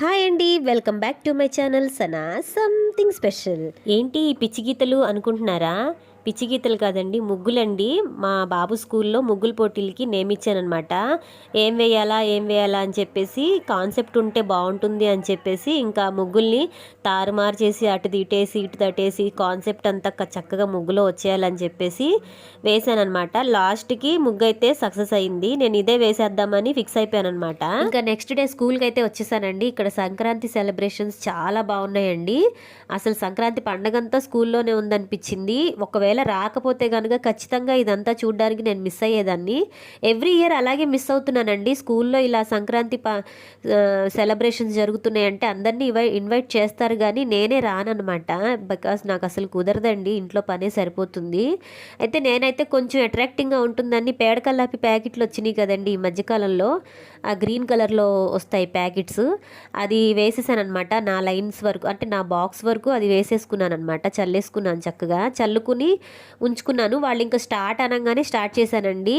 Hi అండి welcome back to my channel Sana something special. ఏంటి ఈ పిచ్చి గీతలు అనుకుంటున్నారా? పిచ్చి గీతలు కాదండి ముగ్గులండి. మా బాబు స్కూల్లో ముగ్గుల పోటీలకి నేమిచ్చానమాట ఏం వేయాలా ఏం వేయాలా అని చెప్పేసి కాన్సెప్ట్ ఉంటే బాగుంటుంది అని చెప్పేసి ఇంకా ముగ్గుల్ని తారుమారు చేసి అటు ఇటేసి ఇటు తట్టేసి కాన్సెప్ట్ అంతా చక్కగా ముగ్గులో వచ్చేయాలని చెప్పేసి వేశానమాట లాస్ట్కి ముగ్గు అయితే సక్సెస్ అయింది. నేను ఇదే వేసేద్దామని ఫిక్స్ అయిపోయాను అనమాట ఇంకా నెక్స్ట్ డే స్కూల్కి అయితే వచ్చేసానండి. ఇక్కడ సంక్రాంతి సెలబ్రేషన్స్ చాలా బాగున్నాయండి. అసలు సంక్రాంతి పండగంతా స్కూల్లోనే ఉందనిపించింది. ఒకవేళ రాకపోతే కనుక ఖచ్చితంగా ఇదంతా చూడడానికి నేను మిస్ అయ్యేదాన్ని. ఎవ్రీ ఇయర్ అలాగే మిస్ అవుతున్నానండి. స్కూల్లో ఇలా సంక్రాంతి పా సెలబ్రేషన్స్ జరుగుతున్నాయంటే అందరినీ ఇవై ఇన్వైట్ చేస్తారు కానీ నేనే రాననమాట బికాస్ నాకు అసలు కుదరదండి. ఇంట్లో పనే సరిపోతుంది. అయితే నేనైతే కొంచెం అట్రాక్టింగ్గా ఉంటుందని పేడకల్లాపి ప్యాకెట్లు వచ్చినాయి కదండి ఈ మధ్యకాలంలో ఆ గ్రీన్ కలర్లో వస్తాయి ప్యాకెట్స్. అది వేసేసాను అనమాట నా లైన్స్ వరకు అంటే నా బాక్స్ వరకు అది వేసేసుకున్నాను అనమాట చల్లేసుకున్నాను చక్కగా. చల్లుకుని ఉంచుకున్నాను. వాళ్ళు ఇంకా స్టార్ట్ అనగానే స్టార్ట్ చేశానండి.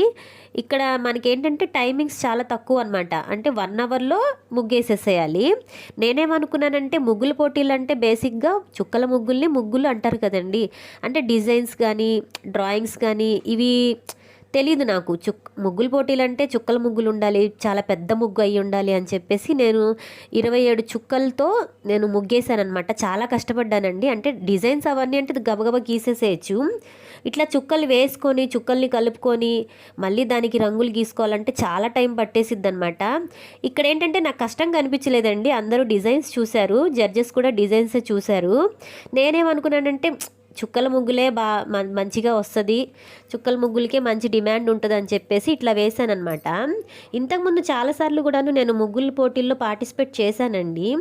ఇక్కడ మనకి ఏంటంటే టైమింగ్స్ చాలా తక్కువ అనమాట అంటే వన్ అవర్లో ముగ్గేసేసేయాలి. నేనేమనుకున్నానంటే ముగ్గుల పోటీలు అంటే బేసిక్గా చుక్కల ముగ్గుల్ని ముగ్గులు అంటారు కదండి. అంటే డిజైన్స్ కానీ డ్రాయింగ్స్ కానీ ఇవి తెలియదు నాకు. చుక్ ముగ్గులు పోటీలంటే చుక్కల ముగ్గులు ఉండాలి చాలా పెద్ద ముగ్గు అయి ఉండాలి అని చెప్పేసి నేను ఇరవై ఏడు చుక్కలతో నేను ముగ్గేశానమాట చాలా కష్టపడ్డానండి. అంటే డిజైన్స్ అవన్నీ అంటే గబగబా గీసేసేయచ్చు. ఇట్లా చుక్కలు వేసుకొని చుక్కల్ని కలుపుకొని మళ్ళీ దానికి రంగులు గీసుకోవాలంటే చాలా టైం పట్టేసిద్ది అనమాట ఇక్కడ ఏంటంటే నాకు కష్టం కనిపించలేదండి అందరూ డిజైన్స్ చూశారు జడ్జెస్ కూడా డిజైన్సే చూశారు. నేనేమనుకున్నానంటే చుక్కల ముగ్గులే బా మంచిగా వస్తుంది. చుక్కల ముగ్గులకే మంచి డిమాండ్ ఉంటుంది అని చెప్పేసి ఇట్లా వేశానమాట ఇంతకుముందు చాలాసార్లు కూడాను నేను ముగ్గుల పోటీల్లో పార్టిసిపేట్ చేశానండి.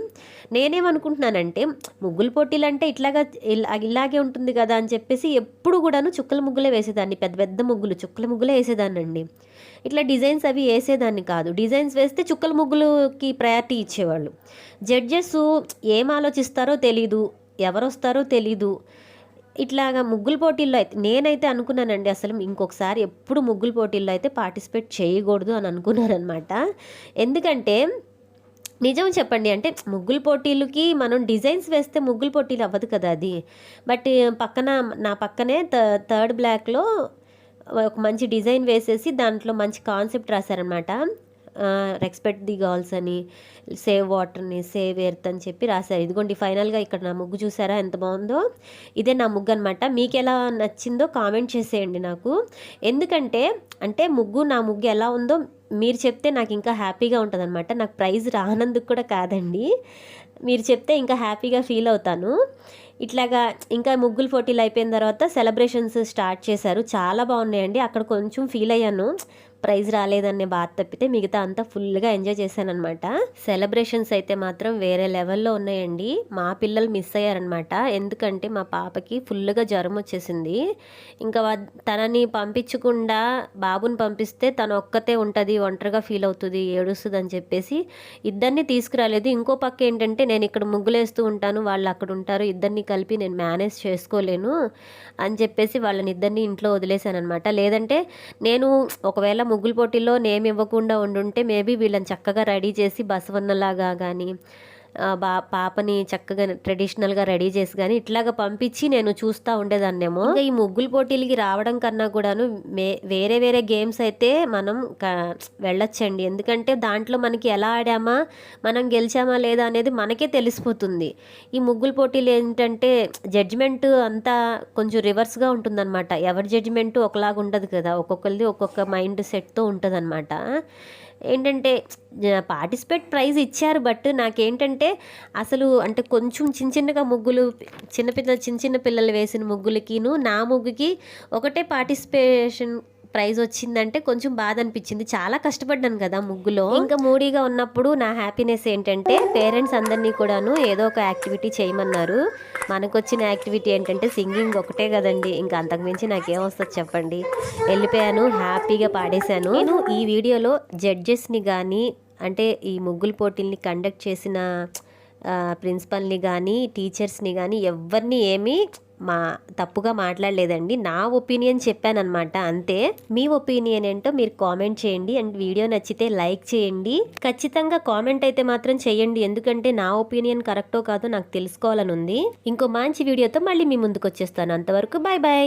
నేనేమనుకుంటున్నానంటే ముగ్గుల పోటీలు అంటే ఇట్లాగా ఇలా- ఇలాగే ఉంటుంది కదా అని చెప్పేసి ఎప్పుడు కూడాను చుక్కల ముగ్గులే వేసేదాన్ని. పెద్ద పెద్ద ముగ్గులు చుక్కల ముగ్గులే వేసేదాన్నండి. ఇట్లా డిజైన్స్ అవి వేసేదాన్ని కాదు. డిజైన్స్ వేస్తే చుక్కల ముగ్గులకి ప్రయారిటీ ఇచ్చేవాళ్ళు. జడ్జెస్ ఏం ఆలోచిస్తారో తెలీదు ఎవరు వస్తారో తెలీదు. ఇట్లాగా ముగ్గుల పోటీల్లో అయితే నేనైతే అనుకున్నానండి అసలు ఇంకొకసారి ఎప్పుడు ముగ్గుల పోటీల్లో అయితే పార్టిసిపేట్ చేయకూడదు అని అనుకున్నానమాట ఎందుకంటే నిజం చెప్పండి అంటే ముగ్గుల పోటీలకి మనం డిజైన్స్ వేస్తే ముగ్గులు పోటీలు అవ్వదు కదా అది. బట్ పక్కన నా పక్కనే థర్డ్ బ్లాక్లో ఒక మంచి డిజైన్ వేసేసి దాంట్లో మంచి కాన్సెప్ట్ రాశారనమాట. రెస్పెక్ట్ ది గర్ల్స్ అని సేవ్ వాటర్ని సేవ్ ఎర్త్ అని చెప్పి రాశారు. ఇదిగోండి ఫైనల్గా ఇక్కడ నా ముగ్గు చూసారా? ఎంత బాగుందో. ఇదే నా ముగ్గు అనమాట మీకు ఎలా నచ్చిందో కామెంట్ చేసేయండి నాకు. ఎందుకంటే అంటే ముగ్గు నా ముగ్గు ఎలా ఉందో మీరు చెప్తే నాకు ఇంకా హ్యాపీగా ఉంటుంది అనమాట నాకు ప్రైజ్ రానందుకు కూడా కాదండి. మీరు చెప్తే ఇంకా హ్యాపీగా ఫీల్ అవుతాను. ఇట్లాగా ఇంకా ముగ్గులు పోటీలు అయిపోయిన తర్వాత సెలబ్రేషన్స్ స్టార్ట్ చేశారు. చాలా బాగున్నాయండి. అక్కడ కొంచెం ఫీల్ అయ్యాను. ప్రైజ్ రాలేదనే బాధ తప్పితే మిగతా అంతా ఫుల్గా ఎంజాయ్ చేశానమాట సెలబ్రేషన్స్ అయితే మాత్రం వేరే లెవెల్లో ఉన్నాయండి. మా పిల్లలు మిస్ అయ్యారనమాట ఎందుకంటే మా పాపకి ఫుల్గా జ్వరం వచ్చేసింది. ఇంకా తనని పంపించకుండా బాబుని పంపిస్తే తను ఒక్కతే ఉంటుంది ఒంటరిగా ఫీల్ అవుతుంది ఏడుస్తుంది అని చెప్పేసి ఇద్దరిని తీసుకురాలేదు. ఇంకో పక్క ఏంటంటే నేను ఇక్కడ ముగ్గులేస్తూ ఉంటాను వాళ్ళు అక్కడ ఉంటారు ఇద్దరిని కలిపి నేను మేనేజ్ చేసుకోలేను అని చెప్పేసి వాళ్ళని ఇద్దరిని ఇంట్లో వదిలేశాను అనమాట లేదంటే నేను ఒకవేళ ముగ్గుల పోటీల్లో నేమ్ ఇవ్వకుండా ఉండుంటే మేబీ వీళ్ళని చక్కగా రెడీ చేసి బసవన్నలాగా కానీ బా పాపని చక్కగా ట్రెడిషనల్గా రెడీ చేసి కానీ ఇట్లాగా పంపించి నేను చూస్తూ ఉండేదాన్నేమో. ఇంకా ఈ ముగ్గుల పోటీలకి రావడం కన్నా కూడాను మే వేరే వేరే గేమ్స్ అయితే మనం వెళ్ళొచ్చండి. ఎందుకంటే దాంట్లో మనకి ఎలా ఆడామా మనం గెలిచామా లేదా అనేది మనకే తెలిసిపోతుంది. ఈ ముగ్గుల పోటీలు ఏంటంటే జడ్జిమెంట్ అంతా కొంచెం రివర్స్గా ఉంటుందన్నమాట. ఎవరి జడ్జిమెంట్ ఒకలాగా ఉండదు కదా. ఒక్కొక్కరిది ఒక్కొక్క మైండ్ సెట్తో ఉంటుందన్నమాట. ఏంటంటే పార్టిసిపేట్ ప్రైజ్ ఇచ్చారు బట్ నాకేంటంటే అసలు అంటే కొంచెం చిన్న చిన్నగా ముగ్గులు చిన్నపిల్ల చిన్న చిన్న పిల్లలు వేసిన ముగ్గులకిను నా ముగ్గుకి ఒకటే పార్టిసిపేషన్ ప్రైజ్ వచ్చిందంటే కొంచెం బాధ అనిపించింది చాలా కష్టపడ్డాను కదా ముగ్గులో. ఇంకా మూడీగా ఉన్నప్పుడు నా హ్యాపీనెస్ ఏంటంటే పేరెంట్స్ అందరినీ కూడాను ఏదో ఒక యాక్టివిటీ చేయమన్నారు. మనకు వచ్చిన యాక్టివిటీ ఏంటంటే సింగింగ్ ఒకటే కదండి. ఇంకా అంతకుమించి నాకేమొస్తుంది చెప్పండి. వెళ్ళిపోయాను హ్యాపీగా పాడేశాను. నేను ఈ వీడియోలో జడ్జెస్ని కానీ అంటే ఈ ముగ్గుల పోటీల్ని కండక్ట్ చేసిన ప్రిన్సిపల్ని కానీ టీచర్స్ని కానీ ఎవరిని ఏమీ మా తప్పుగా మాట్లాడలేదండి. నా ఒపీనియన్ చెప్పానన్నమాట. అంతే. మీ ఒపీనియన్ ఏంటో మీరు కామెంట్ చేయండి. అండ్ వీడియో నచ్చితే లైక్ చేయండి. ఖచ్చితంగా కామెంట్ అయితే మాత్రం చేయండి. ఎందుకంటే నా ఒపీనియన్ కరెక్టో కాదో నాకు తెలుసుకోవాలని ఉంది ఇంకో మంచి వీడియోతో మళ్ళీ మీ ముందుకు వచ్చేస్తాను అంతవరకు బాయ్ బాయ్